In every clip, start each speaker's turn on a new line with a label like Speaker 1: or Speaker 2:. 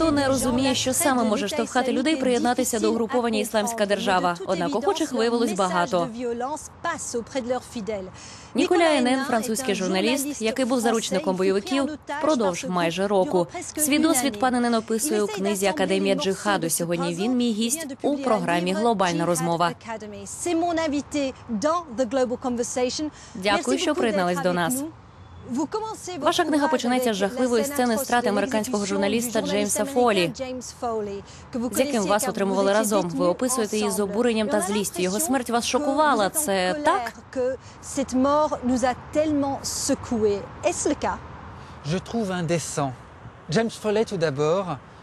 Speaker 1: Мало хто не розуміє, що саме може штовхати людей приєднатися до угруповання Ісламська держава. Однак охочих виявилось багато. Ніколя Енен, французький журналіст, який був заручником бойовиків впродовж майже року. Свій досвід пане Нен описує у книзі Академія джихаду. Сьогодні він мій гість у програмі Глобальна розмова.
Speaker 2: Дякую, що приєднались до нас.
Speaker 1: Ваша книга починається з жахливої сцени страти американського журналіста Джеймса Фолі, з яким вас отримували разом. Ви описуєте її з обуренням та злістю. Його смерть вас шокувала. Це так?
Speaker 3: Je trouve indécent. James tout d'abord, ami.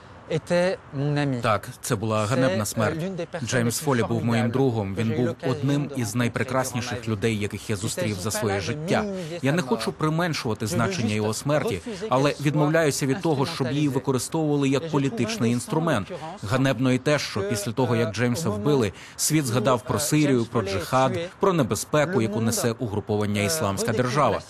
Speaker 4: Так, це була ганебна смерть. Джеймс Фолі був моїм другом. Він був одним із найпрекрасніших людей, яких я зустрів за своє життя. Я не хочу применшувати значення його смерті, але відмовляюся від того, щоб її використовували як політичний інструмент. Ганебно і те, що після того як Джеймса вбили, світ згадав про Сирію, про джихад, про небезпеку, яку несе угруповання Ісламська держава.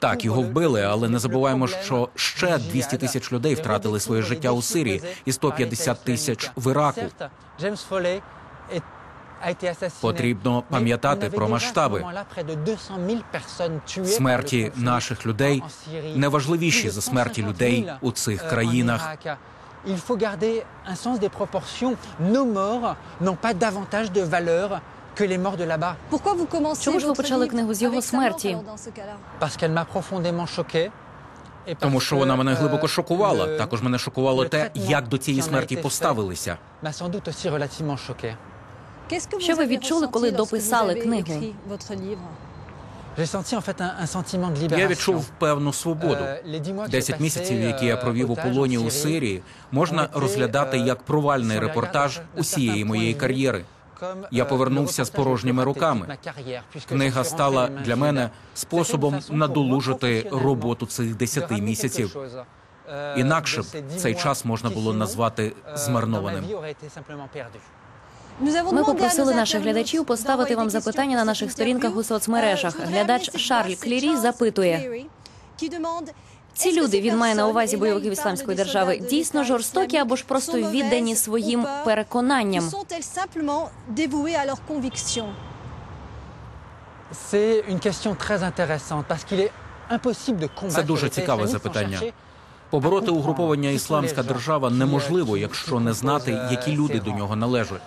Speaker 4: Так, його вбили, але не забуваємо, що ще 200 тисяч людей втратили своє життя у Сирії і 150 тисяч в Іраку. Потрібно пам'ятати про масштаби. Смерті наших людей не важливіші за смерті людей у цих країнах.
Speaker 3: Il faut garder un sens des proportions. Nos morts n'ont pas davantage de valeur que les morts de là-bas.
Speaker 1: Чому ж ви почали книгу з його смерті?
Speaker 3: Parce qu'elle m'a profondément choqué.
Speaker 4: Тому що вона мене глибоко
Speaker 3: euh,
Speaker 4: шокувала. Також мене шокувало те, як до цієї смерті поставилися.
Speaker 1: Що ви відчули, коли дописали книгу?
Speaker 4: Я відчув певну свободу.
Speaker 3: Е, j'ai
Speaker 4: Десять місяців, які я
Speaker 3: е,
Speaker 4: провів у полоні у Сирії, можна розглядати
Speaker 3: е,
Speaker 4: як провальний репортаж усієї моєї кар'єри. Я повернувся з порожніми руками. Книга стала для мене способом надолужити роботу цих десяти місяців. Інакше б цей час можна було назвати змарнованим.
Speaker 1: Ми попросили наших глядачів поставити вам запитання на наших сторінках у соцмережах. Глядач Шарль Клірі запитує. Ці люди, він має на увазі бойовиків ісламської держави, дійсно жорстокі або ж просто віддані своїм переконанням.
Speaker 4: Це дуже цікаве запитання. Побороти угруповання Ісламська держава неможливо, якщо не знати, які люди до нього належать.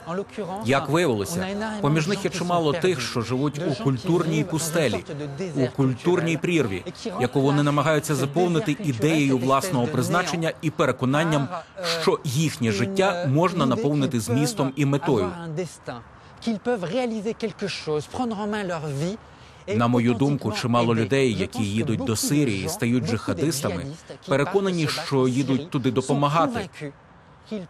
Speaker 4: Як виявилося, поміж них є чимало тих, що живуть у культурній пустелі, у культурній прірві, яку вони намагаються заповнити ідеєю власного призначення і переконанням, що їхнє життя можна наповнити змістом і метою.
Speaker 3: qu'ils peuvent réaliser quelque chose, prendre en main leur vie.
Speaker 4: На мою думку, чимало людей, які їдуть до Сирії, стають джихадистами, переконані, що їдуть туди допомагати.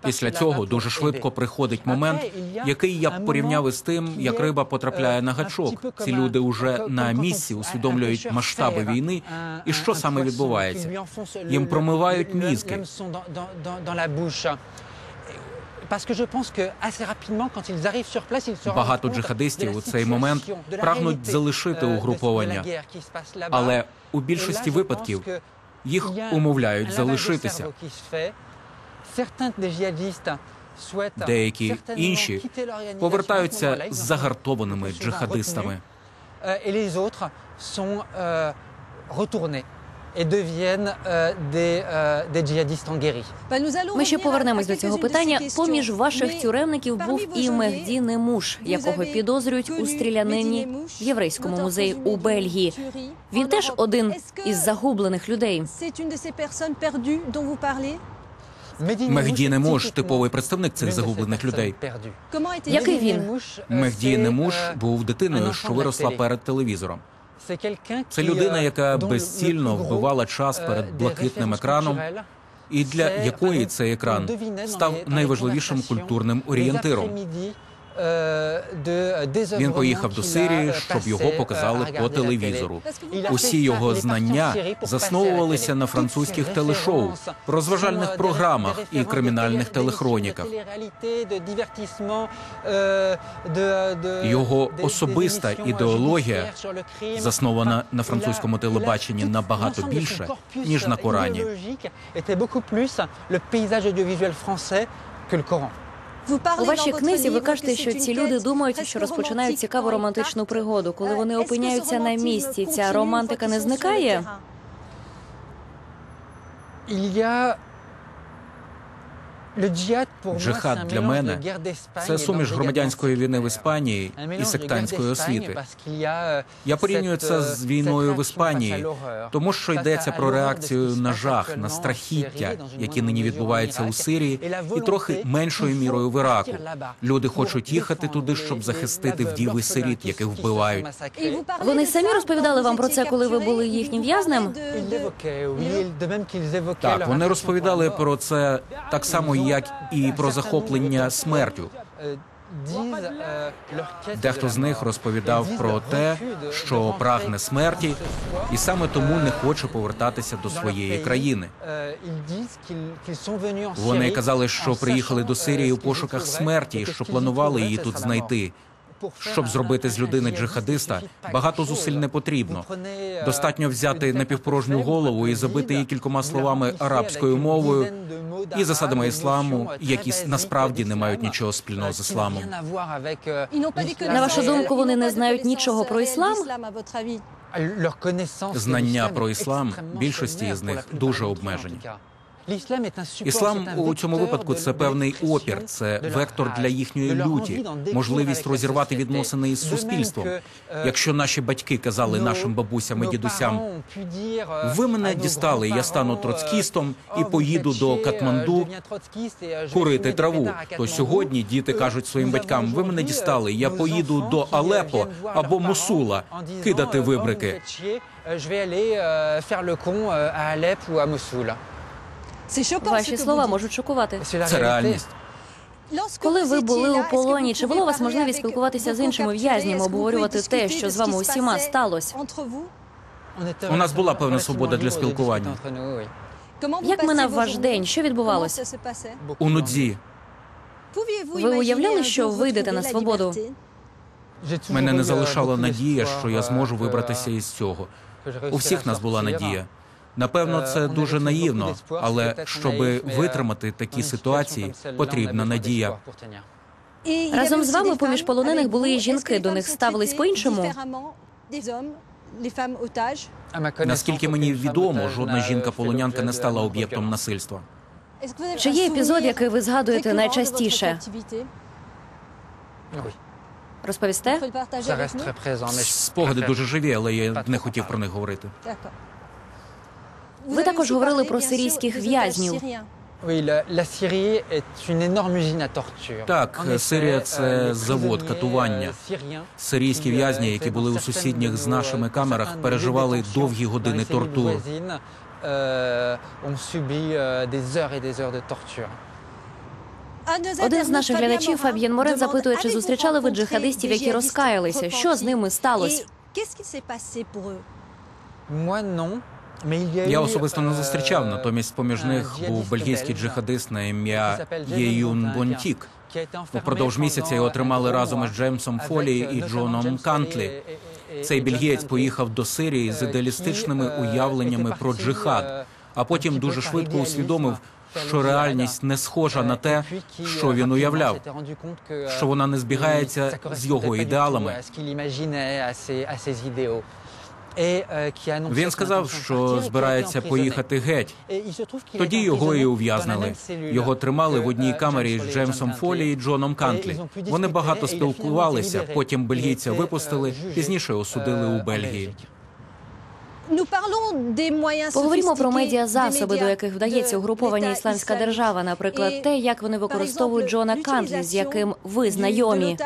Speaker 4: Після цього дуже швидко приходить момент, який я б порівняв із тим, як риба потрапляє на гачок. Ці люди
Speaker 3: comme-
Speaker 4: на місці усвідомлюють масштаби війни і що саме відбувається. Їм промивають мізки. Багато джихадистів у цей момент прагнуть залишити
Speaker 3: euh,
Speaker 4: угруповання. Але у більшості випадків їх умовляють залишитися. Деякі інші повертаються з загартованими джихадистами.
Speaker 3: Et deviennent euh, des, euh, des djihadistes en.
Speaker 1: Ми ще повернемось до цього питання. Поміж ваших тюремників був і Мехді Немуш, якого підозрюють у стрілянині в єврейському музеї у Бельгії. Він теж один із загублених людей.
Speaker 4: Мехді Немуш – типовий представник цих
Speaker 3: l'une de ces
Speaker 4: загублених людей.
Speaker 1: Який він?
Speaker 3: Nemouche, euh,
Speaker 4: Мехді Немуш був дитиною, що виросла перед телевізором. Це людина,
Speaker 3: euh,
Speaker 4: яка безцільно вбивала час
Speaker 3: euh,
Speaker 4: перед блакитним екраном, і для якої цей екран став найважливішим культурним орієнтиром. Він поїхав до Сирії, щоб його показали по телевізору. Усі його знання засновувалися на французьких телешоу, розважальних програмах і кримінальних телехроніках. Його особиста ідеологія заснована на французькому телебаченні набагато більше ніж на Корані.
Speaker 1: У вашій книзі ви кажете, що ці люди думають, що розпочинають цікаву романтичну пригоду. Коли вони опиняються на місці, ця романтика не зникає.
Speaker 4: Джихад для мене це суміш громадянської війни в Іспанії і сектантської освіти. Я порівнюю це з війною в Іспанії, тому що йдеться про реакцію на жах, на страхіття, які нині відбуваються у Сирії, і трохи меншою мірою в Іраку. Люди хочуть їхати туди, щоб захистити вдів і сиріт, яких вбивають.
Speaker 1: Вони самі розповідали вам про це, коли ви були їхнім в'язнем?
Speaker 4: Так, вони розповідали про це так само, як і про захоплення смертю. Дехто з них розповідав про те, що прагне смерті, і саме тому не хоче повертатися до своєї країни. Вони казали, що приїхали до Сирії у пошуках смерті, і що планували її тут знайти. Щоб зробити з людини джихадиста, багато зусиль не потрібно. Достатньо взяти напівпорожню голову і забити її кількома словами арабською мовою і засадами ісламу, які насправді не мають нічого спільного з ісламом.
Speaker 1: На вашу думку, вони не знають нічого про іслам?
Speaker 4: Знання про іслам більшості з них дуже обмежені. Іслам у цьому випадку це певний опір, це вектор для їхньої люті, можливість розірвати відносини із суспільством. Якщо наші батьки казали нашим бабусям і дідусям, ви мене дістали, я стану троцкістом і поїду до Катманду курити траву. То сьогодні діти кажуть своїм батькам: ви мене дістали, я поїду до Алепо або Мусула кидати вибрики.
Speaker 1: Ваші слова можуть шокувати.
Speaker 4: Це реальність.
Speaker 1: Коли ви були у полоні, чи була у вас можливість спілкуватися з іншими в'язнями, обговорювати те, що з вами усіма сталося?
Speaker 4: У нас була певна свобода для спілкування.
Speaker 1: Як минав ваш день? Що відбувалося?
Speaker 4: У нудзі
Speaker 1: Ви уявляли, що вийдете на свободу?
Speaker 4: мене не залишала надія, що я зможу вибратися із цього. У всіх нас була надія. Напевно, це дуже наївно, але щоб витримати такі ситуації, потрібна надія.
Speaker 1: Разом з вами поміж полонених були і жінки. До них ставились по-іншому.
Speaker 4: Наскільки мені відомо, жодна жінка-полонянка не стала об'єктом насильства.
Speaker 1: Чи є епізод, який ви згадуєте найчастіше? Розповісте?
Speaker 4: Спогади дуже живі, але я не хотів про них говорити.
Speaker 1: Ви також говорили про сирійських в'язнів.
Speaker 4: Так, Сирія це завод катування. Сирійські в'язні, які були у сусідніх з нашими камерах, переживали довгі години тортур.
Speaker 1: Один з наших глядачів Фаб'єн Морет запитує, чи зустрічали ви джихадистів, які розкаялися? Що з ними сталося?
Speaker 4: Я особисто не зустрічав, натомість поміж них був бельгійський джихадист на ім'я Єюн Бонтік. Упродовж місяця його тримали разом із Джеймсом Фолі і Джоном Кантлі. Цей бельгієць поїхав до Сирії з ідеалістичними уявленнями про джихад, а потім дуже швидко усвідомив, що реальність не схожа на те, що він уявляв, що вона не збігається з його ідеалами. Він сказав, що збирається поїхати геть. Тоді його і ув'язнили. Його тримали в одній камері з Джеймсом Фолі і Джоном Кантлі. Вони багато спілкувалися. Потім бельгійця випустили, пізніше осудили у Бельгії.
Speaker 1: Поговоримо про медіазасоби, до яких вдається угруповання ісламська держава. Наприклад, те, як вони використовують Джона Кантлі, з яким ви знайомі.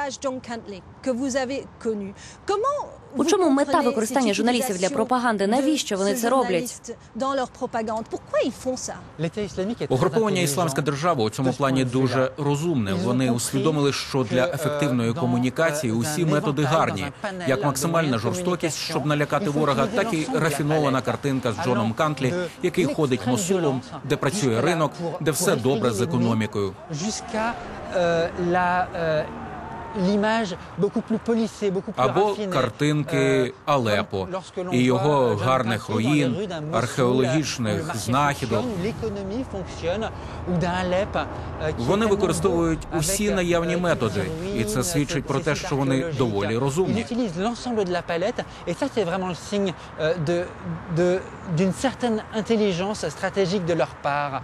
Speaker 1: У чому мета використання журналістів для пропаганди? Навіщо вони це роблять?
Speaker 4: Угруповання Ісламська держава у цьому плані дуже розумне. Вони усвідомили, що для ефективної комунікації усі методи гарні, як максимальна жорстокість, щоб налякати ворога, так і рафінована картинка з Джоном Кантлі, який ходить мосулом, де працює ринок, де все добре з економікою. Або картинки
Speaker 3: Euh,
Speaker 4: Алепо і його гарних руїн, археологічних знахідок.
Speaker 3: euh,
Speaker 4: Вони використовують усі наявні
Speaker 3: euh,
Speaker 4: методи, і це свідчить про те, що вони доволі розумні.
Speaker 3: Euh, d'une certaine intelligence stratégique de leur part.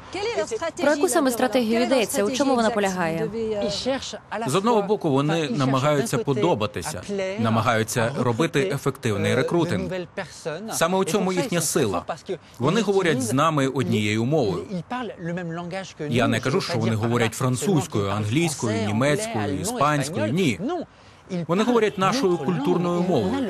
Speaker 1: Про яку саме стратегію йдеться? У чому вона полягає?
Speaker 3: Ils cherchent à la
Speaker 4: З одного боку, вони
Speaker 3: enfin, ils cherchent
Speaker 4: намагаються подобатися, намагаються робити ефективний
Speaker 3: euh,
Speaker 4: рекрутинг. Саме у цьому їхня сила. Вони
Speaker 3: ils
Speaker 4: говорять з нами однією мовою. Я не кажу, що вони говорять французькою, англійською, німецькою, іспанською. Ні. Вони говорять нашою культурною мовою.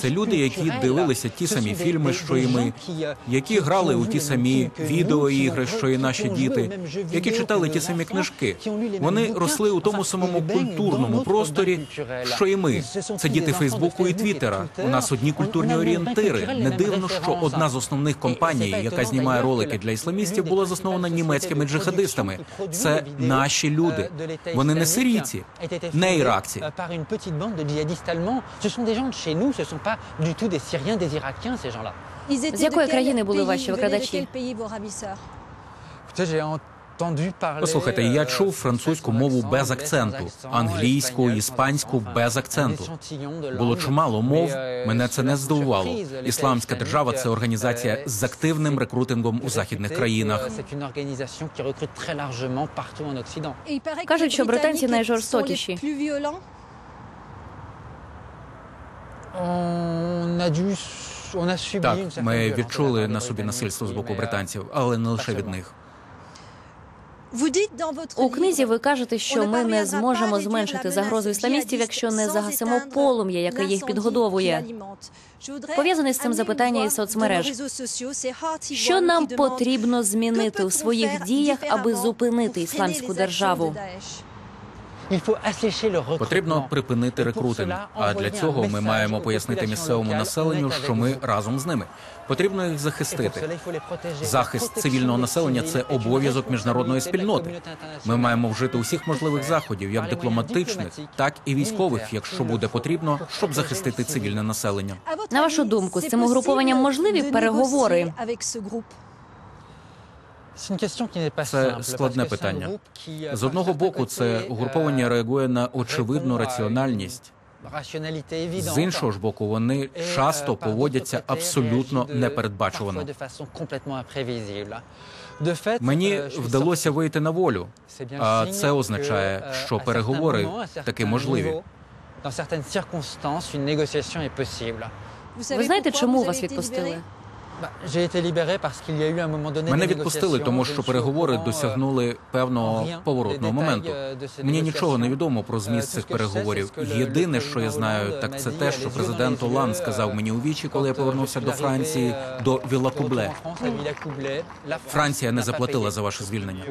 Speaker 4: Це люди, які дивилися ті самі фільми, що і ми,
Speaker 3: euh,
Speaker 4: які грали у ті самі відеоігри, що і наші діти, які читали ті самі книжки. Вони росли у тому самому культурному просторі, що і ми. Це діти Фейсбуку і Твіттера. У нас одні культурні орієнтири. Не дивно, що одна з основних компаній, яка знімає ролики для ісламістів, була заснована німецькими джихадистами. Це наші люди. Вони не сирійці, не іракці.
Speaker 3: Petite bande de djihadistes allemands. Ce sont des gens de chez nous, ce ne sont pas du tout des Syriens, des Irakiens, ces gens-là.
Speaker 1: З якої країни були ваші
Speaker 3: parler,
Speaker 4: Послухайте,
Speaker 3: euh,
Speaker 4: я чув французьку мову без акценту, англійську, іспанську без акценту. Було чимало мов.
Speaker 3: euh,
Speaker 4: Мене це не здивувало. Ісламська держава це організація з активним рекрутингом у західних країнах.
Speaker 1: Кажуть, що британці найжорстокіші.
Speaker 4: Так,
Speaker 3: certaine
Speaker 4: ми відчули на собі насильство з боку британців, але не лише від них.
Speaker 1: У книзі ви кажете, що ми не зможемо зменшити загрозу ісламістів, якщо не загасимо полум'я, яке їх підгодовує. Пов'язане з цим запитання із соцмереж. Що нам потрібно змінити у своїх діях, аби зупинити ісламську державу?
Speaker 4: Потрібно припинити рекрутинг. А для цього ми маємо пояснити місцевому населенню, що ми разом з ними. Потрібно їх захистити. Захист цивільного населення це обов'язок міжнародної спільноти. Ми маємо вжити усіх можливих заходів, як дипломатичних, так і військових, якщо буде потрібно, щоб захистити цивільне населення.
Speaker 1: На вашу думку, з цим угрупованням можливі переговори?
Speaker 4: Це складне питання. З одного боку, це угруповання реагує на очевидну раціональність. З іншого ж боку, вони часто поводяться абсолютно непередбачувано. Мені вдалося вийти на волю, а це означає, що переговори таки можливі.
Speaker 1: Ви знаєте, чому вас відпустили?
Speaker 4: Мене відпустили, тому що переговори досягнули певного поворотного моменту. Мені нічого не відомо про зміст цих переговорів. Єдине, що я знаю, так це те, що президент Оланд сказав мені у вічі, коли я повернувся до Франції, до Вілакубле. Франція не заплатила за ваше звільнення.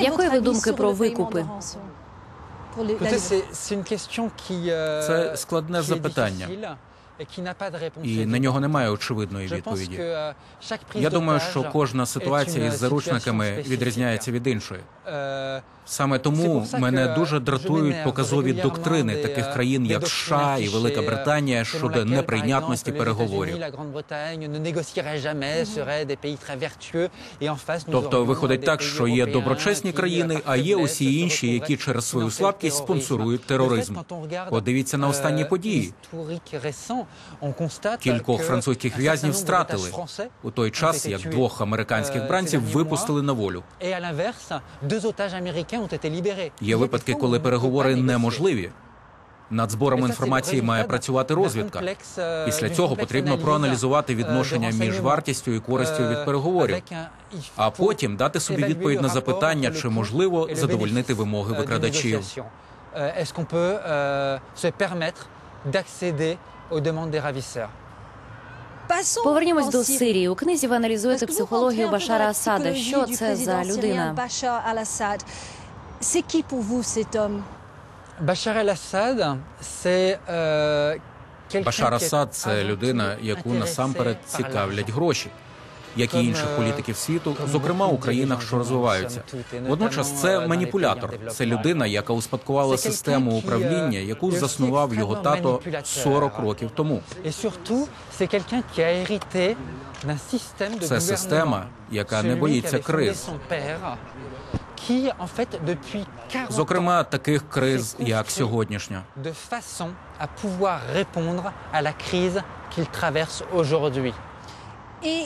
Speaker 1: Якої ви думки про викупи?
Speaker 4: Це складне запитання. І на нього немає очевидної відповіді. Я думаю, що кожна ситуація із заручниками відрізняється від іншої. Саме тому мене дуже дратують показові доктрини таких країн, як США і Велика Британія щодо неприйнятності переговорів. Тобто виходить так, що є доброчесні країни, а є усі інші, які через свою слабкість спонсорують тероризм. Подивіться на останні події. Кількох французьких в'язнів стратили у той час, як двох американських бранців випустили на волю. Є випадки, коли переговори неможливі. Над збором інформації має працювати розвідка. Після цього потрібно проаналізувати відношення між вартістю і користю від переговорів, а потім дати собі відповідь на запитання, чи можливо задовольнити вимоги викрадачів.
Speaker 1: Повернімось до Сирії. У книзі ви аналізуєте психологію Башара Асада. Що це за людина?
Speaker 3: Euh,
Speaker 4: Башар Асад це людина, яку насамперед цікавлять гроші. Як і інших
Speaker 3: е,
Speaker 4: політиків світу, зокрема у країнах, що розвиваються. Водночас це
Speaker 3: euh,
Speaker 4: маніпулятор. Це людина, яка успадкувала систему управління,
Speaker 3: е,
Speaker 4: яку заснував його тато
Speaker 3: manipulateur.
Speaker 4: 40 років тому. Це система, яка не боїться криз.
Speaker 3: son père, qui, en fait, depuis 40
Speaker 4: Зокрема, таких криз, як сьогоднішня.
Speaker 3: de façon à pouvoir répondre à la crise qu'il traverse aujourd'hui.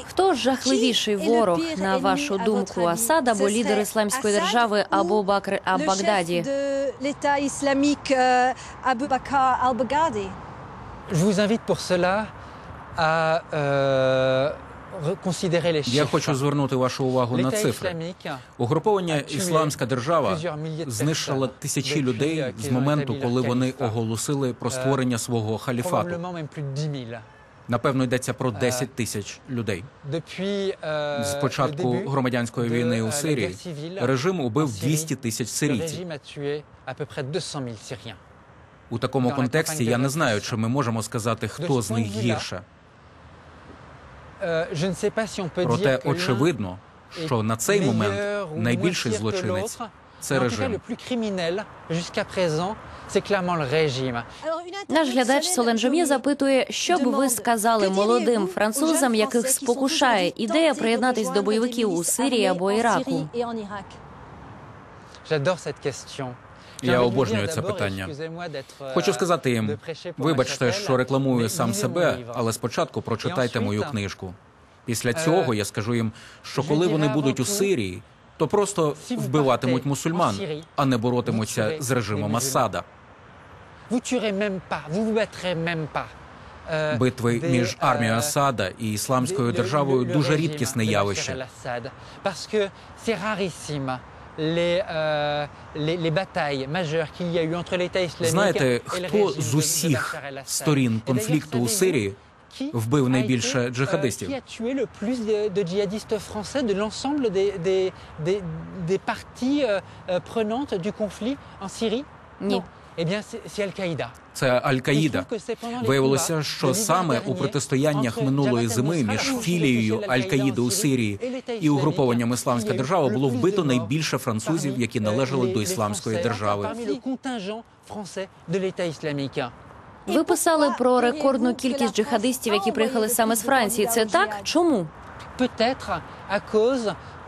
Speaker 1: Хто жахливіший ворог, на вашу думку, Асад або лідер ісламської держави Абу Бакр Аб-Багдаді?
Speaker 3: reconsidérer les
Speaker 4: Я хочу звернути вашу увагу на цифри. Угруповання Ісламська держава знищила тисячі людей з моменту, коли вони оголосили про створення свого халіфату.
Speaker 3: Probablement même plus de 10 000.
Speaker 4: Напевно, йдеться про 10 тисяч людей.
Speaker 3: Euh,
Speaker 4: З початку громадянської війни
Speaker 3: euh,
Speaker 4: у Сирії режим убив
Speaker 3: en
Speaker 4: 200 тисяч сирійців.
Speaker 3: régime a tué à peu près 200 000 Syriens.
Speaker 4: У такому контексті я не знаю, чи ми можемо сказати, хто з них гірше. Проте очевидно, що на цей момент найбільший злочинець. Це режим.
Speaker 3: jusqu'à présent, c'est clairement le.
Speaker 1: Наш глядач Солен Жом'є запитує, що б ви сказали молодим французам, яких спокушає ідея приєднатись до бойовиків у Сирії або Іраку?
Speaker 4: Я обожнюю це питання.
Speaker 3: excusez-moi
Speaker 4: Хочу
Speaker 3: euh,
Speaker 4: сказати їм, вибачте, що рекламую сам себе, але спочатку прочитайте мою книжку. Після цього я скажу їм, що коли вони будуть у Сирії, то просто вбиватимуть мусульман, а не боротимуться з режимом Асада.
Speaker 3: Euh,
Speaker 4: Битви між армією
Speaker 3: euh,
Speaker 4: Асада і ісламською державою дуже рідкісне явище.
Speaker 3: euh,
Speaker 4: Знаєте, хто з усіх сторін конфлікту у Сирії вбив найбільше
Speaker 3: euh,
Speaker 4: джихадистів?
Speaker 3: Parties euh, euh,
Speaker 1: Ні.
Speaker 3: Non. Eh.
Speaker 4: Це Аль-Каїда. Виявилося, що саме у протистояннях минулої зими між філією Аль-Каїди у Сирії і угрупованням Ісламська держава було вбито найбільше французів, які належали до ісламської держави.
Speaker 1: Ви писали про рекордну кількість джихадистів, які приїхали саме з Франції. Це так? Чому?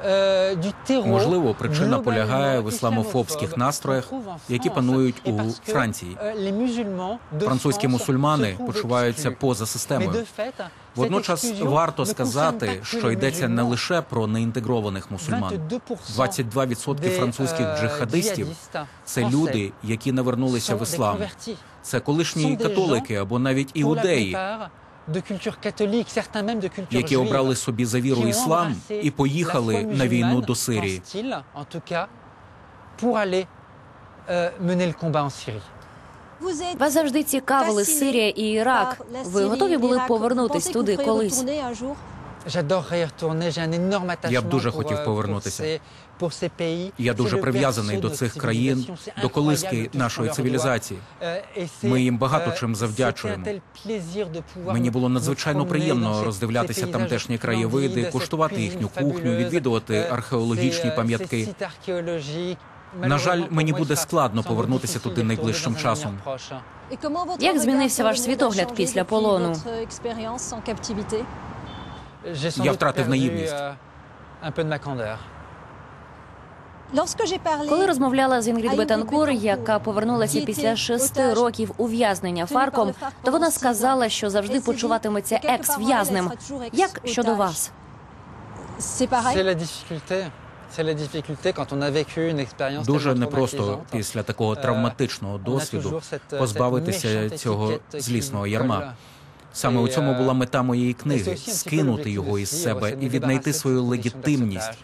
Speaker 3: Terreau
Speaker 4: Можливо, причина полягає в ісламофобських настроях, які панують у Франції.
Speaker 3: les
Speaker 4: Французькі мусульмани почуваються поза системою. Водночас варто сказати, що йдеться не лише про неінтегрованих мусульман. 22%
Speaker 3: des,
Speaker 4: французьких
Speaker 3: euh,
Speaker 4: джихадистів це люди, які навернулися в іслам. Це колишні католики або навіть іудеї, які обрали собі за віру іслам і поїхали на війну до Сирії.
Speaker 3: euh.
Speaker 1: Вас завжди цікавили Сирія і Ірак. Ви готові були повернутись туди колись?
Speaker 4: Я б дуже хотів
Speaker 3: euh,
Speaker 4: повернутися. Я дуже прив'язаний до цих країн, до колиски нашої цивілізації.
Speaker 3: Euh,
Speaker 4: Ми їм багато
Speaker 3: euh,
Speaker 4: чим завдячуємо. Мені було надзвичайно приємно роздивлятися тамтешні краєвиди, куштувати їхню кухню, відвідувати
Speaker 3: euh,
Speaker 4: археологічні
Speaker 3: euh,
Speaker 4: пам'ятки. На жаль, мені буде складно повернутися туди найближчим часом.
Speaker 1: Як змінився ваш світогляд після полону?
Speaker 4: Я втратив наївність.
Speaker 3: euh.
Speaker 1: Коли розмовляла з Інгрід Бетанкур, яка повернулася після шести років ув'язнення Фарком, то вона сказала, що завжди почуватиметься екс-в'язнем. Як щодо вас?
Speaker 4: Дуже непросто після такого травматичного досвіду
Speaker 3: cette- cette
Speaker 4: позбавитися цього злісного ярма. Саме у цьому була мета моєї книги скинути його із себе і віднайти свою легітимність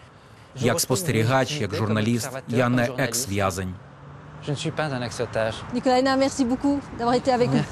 Speaker 4: як спостерігач, як журналіст. Я не екс-в'язень.
Speaker 1: Ніколайна, merci beaucoup d'avoir été avec nous.